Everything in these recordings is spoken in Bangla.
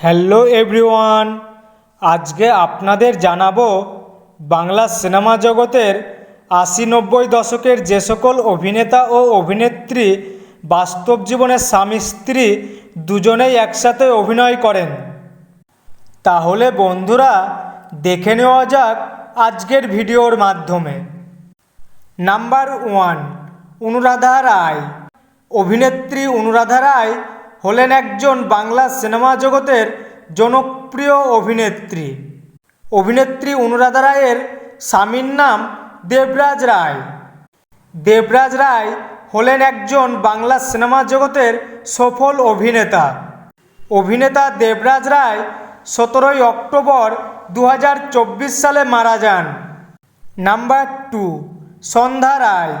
হ্যালো এভরিওয়ান, আজকে আপনাদের জানাব বাংলা সিনেমা জগতের আশি নব্বই দশকের যে সকল অভিনেতা ও অভিনেত্রী বাস্তব জীবনে স্বামী স্ত্রী দুজনেই একসাথে অভিনয় করেন। তাহলে বন্ধুরা, দেখে নেওয়া যাক আজকের ভিডিওর মাধ্যমে। Number one, Anuradha Roy. অভিনেত্রী অনুরাধা রায় হলেন একজন বাংলা সিনেমা জগতের জনপ্রিয় অভিনেত্রী। অভিনেত্রী অনুরাধা রায়ের স্বামীর নাম দেবরাজ রায়। দেবরাজ রায় হলেন একজন বাংলা সিনেমা জগতের সফল অভিনেতা। অভিনেতা দেবরাজ রায় সতেরোই অক্টোবর দু হাজার চব্বিশ সালে মারা যান। Number two, Sandhya Roy.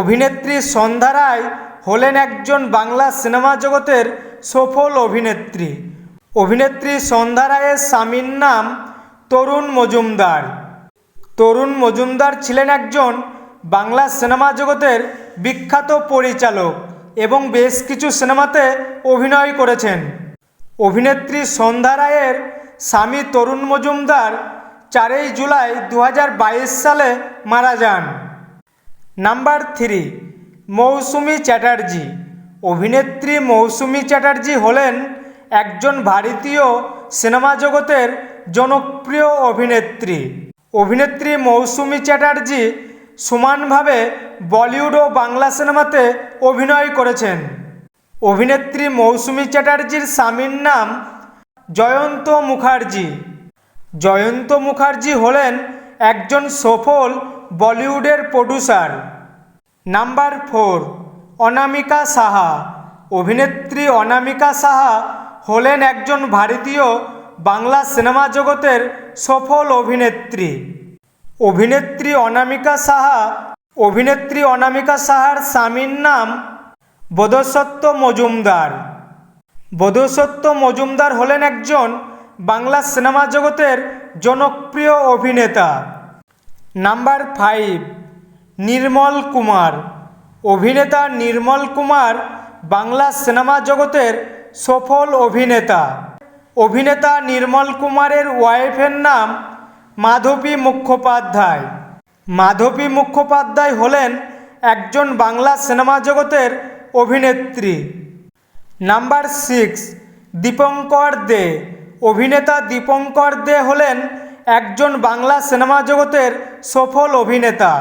অভিনেত্রী সন্ধ্যা রায় হলেন একজন বাংলা সিনেমা জগতের সফল অভিনেত্রী। অভিনেত্রী সন্ধ্যা রায়ের স্বামীর নাম তরুণ মজুমদার। তরুণ মজুমদার ছিলেন একজন বাংলা সিনেমা জগতের বিখ্যাত পরিচালক এবং বেশ কিছু সিনেমাতে অভিনয় করেছেন। অভিনেত্রী সন্ধ্যা রায়ের স্বামী তরুণ মজুমদার চারই জুলাই দু হাজার বাইশ সালে মারা যান। Number three Moushumi Chatterjee. অভিনেত্রী মৌসুমি চ্যাটার্জি হলেন একজন ভারতীয় সিনেমা জগতের জনপ্রিয় অভিনেত্রী। অভিনেত্রী মৌসুমি চ্যাটার্জি সমানভাবে বলিউড ও বাংলা সিনেমাতে অভিনয় করেছেন। অভিনেত্রী মৌসুমি চ্যাটার্জির স্বামীর নাম জয়ন্ত মুখার্জি। জয়ন্ত মুখার্জি হলেন একজন সফল বলিউডের producer. Number four, Anamika Saha. অভিনেত্রী অনামিকা সাহা হলেন একজন ভারতীয় বাংলা সিনেমা জগতের সফল অভিনেত্রী। অভিনেত্রী অনামিকা সাহা, অভিনেত্রী অনামিকা সাহার স্বামীর নাম বোধসত্ত্ব মজুমদার। বোধসত্ত্ব মজুমদার হলেন একজন বাংলা সিনেমা জগতের জনপ্রিয় অভিনেতা। Number five Nirmal Kumar. অভিনেতা নির্মল কুমার বাংলা সিনেমা জগতের সফল অভিনেতা। অভিনেতা নির্মল কুমারের ওয়াইফের নাম মাধবী মুখোপাধ্যায়। মাধবী মুখোপাধ্যায় হলেন একজন বাংলা সিনেমা জগতের অভিনেত্রী। Number six, Dipankar De. অভিনেতা দীপঙ্কর দে হলেন একজন বাংলা সিনেমা জগতের সফল অভিনেতা।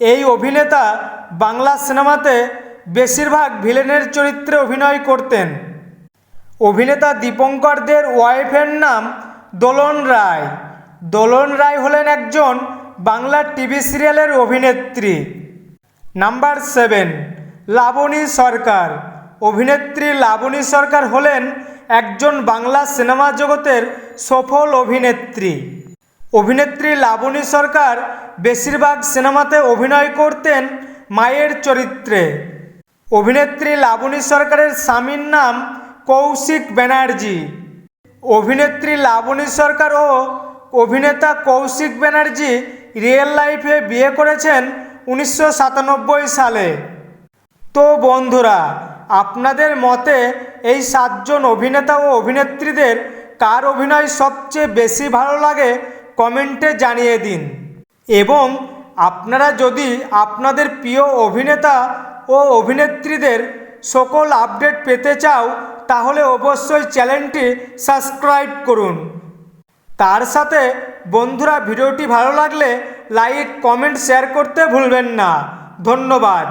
এই অভিনেতা বাংলা সিনেমাতে বেশিরভাগ ভিলেনের চরিত্রে অভিনয় করতেন। অভিনেতা দীপঙ্কর দের ওয়াইফের নাম দোলন রায়। দোলন রায় হলেন একজন বাংলা টিভি সিরিয়ালের অভিনেত্রী। Number seven, Laboni Sarkar. অভিনেত্রী লাবণী সরকার হলেন একজন বাংলা সিনেমা জগতের সফল অভিনেত্রী। অভিনেত্রী লাবণী সরকার বেশিরভাগ সিনেমাতে অভিনয় করতেন মায়ের চরিত্রে। অভিনেত্রী লাবণী সরকারের স্বামীর নাম কৌশিক ব্যানার্জি। অভিনেত্রী লাবণী সরকার ও অভিনেতা কৌশিক ব্যানার্জি রিয়েল লাইফে বিয়ে করেছেন উনিশশো সাতানব্বই সালে। তো বন্ধুরা, আপনাদের মতে এই সাতজন অভিনেতা ও অভিনেত্রীদের কার অভিনয় সবচেয়ে বেশি ভালো লাগে কমেন্টে জানিয়ে দিন। এবং আপনারা যদি আপনাদের প্রিয় অভিনেতা ও অভিনেত্রীদের সকল আপডেট পেতে চাও, তাহলে অবশ্যই চ্যানেলটি সাবস্ক্রাইব করুন। তার সাথে বন্ধুরা ভিডিওটি ভালো লাগলে লাইক, কমেন্ট, শেয়ার করতে ভুলবেন না। ধন্যবাদ।